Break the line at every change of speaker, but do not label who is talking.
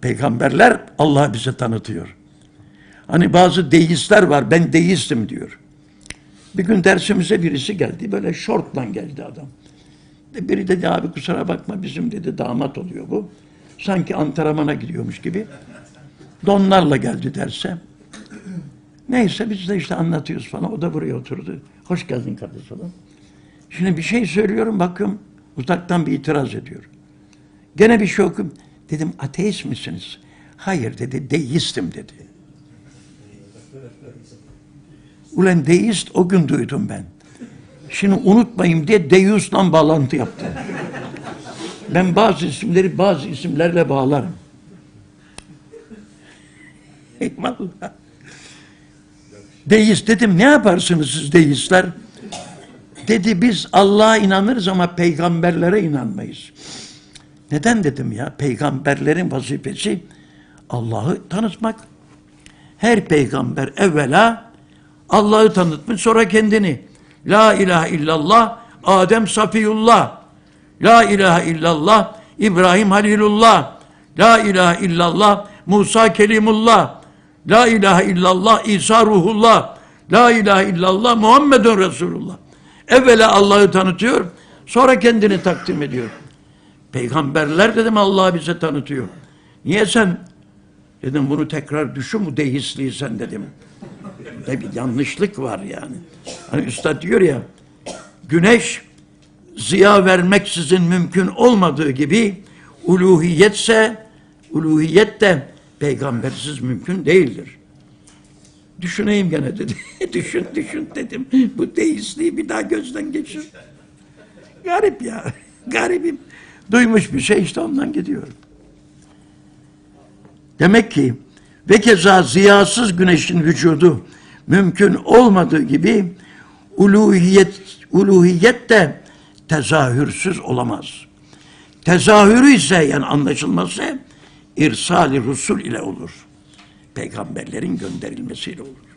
Peygamberler Allah bize tanıtıyor. Hani bazı deistler var, ben deistim diyor. Bir gün dersimize birisi geldi, böyle şortla geldi adam. Biri dedi abi kusura bakma bizim dedi damat oluyor bu. Sanki antrenmana gidiyormuş gibi. Donlarla geldi derse. Neyse biz de işte anlatıyoruz falan. O da buraya oturdu. Hoş geldin kardeş falan. Şimdi bir şey söylüyorum bakıyorum uzaktan bir itiraz ediyor. Gene bir şey okuyayım. Dedim ateist misiniz? Hayır dedi deistim dedi. Ulan deist o gün duydum ben. Şimdi unutmayayım diye deus'la bağlantı yaptım. Ben bazı isimleri bazı isimlerle bağlarım. Eyvallah. Deist dedim ne yaparsınız siz deistler? Dedi biz Allah'a inanırız ama peygamberlere inanmayız. Neden dedim ya? Peygamberlerin vazifesi Allah'ı tanıtmak. Her peygamber evvela Allah'ı tanıtmış sonra kendini. La ilahe illallah Adem Safiyullah. La ilahe illallah İbrahim Halilullah. La ilahe illallah Musa Kelimullah. La ilahe illallah İsa Ruhullah. La ilahe illallah Muhammedun Resulullah. Evvela Allah'ı tanıtıyor, sonra kendini takdim ediyor. Peygamberler dedim Allah bize tanıtıyor. Niye sen? Dedim bunu tekrar düşün bu deistliği sen dedim. Bir yanlışlık var yani. Hani üstad diyor ya, güneş ziya vermeksizin mümkün olmadığı gibi uluhiyetse, uluhiyet de peygambersiz mümkün değildir. Düşüneyim gene dedi. düşün düşün dedim. Bu deistliği bir daha gözden geçir. Garip ya. Garibim. Duymuş bir şey işte ondan gidiyorum. Demek ki ve keza ziyasız güneşin vücudu mümkün olmadığı gibi uluhiyet, uluhiyet de tezahürsüz olamaz. Tezahürü ise yani anlaşılması irsali rusul ile olur. Peygamberlerin gönderilmesiyle olur.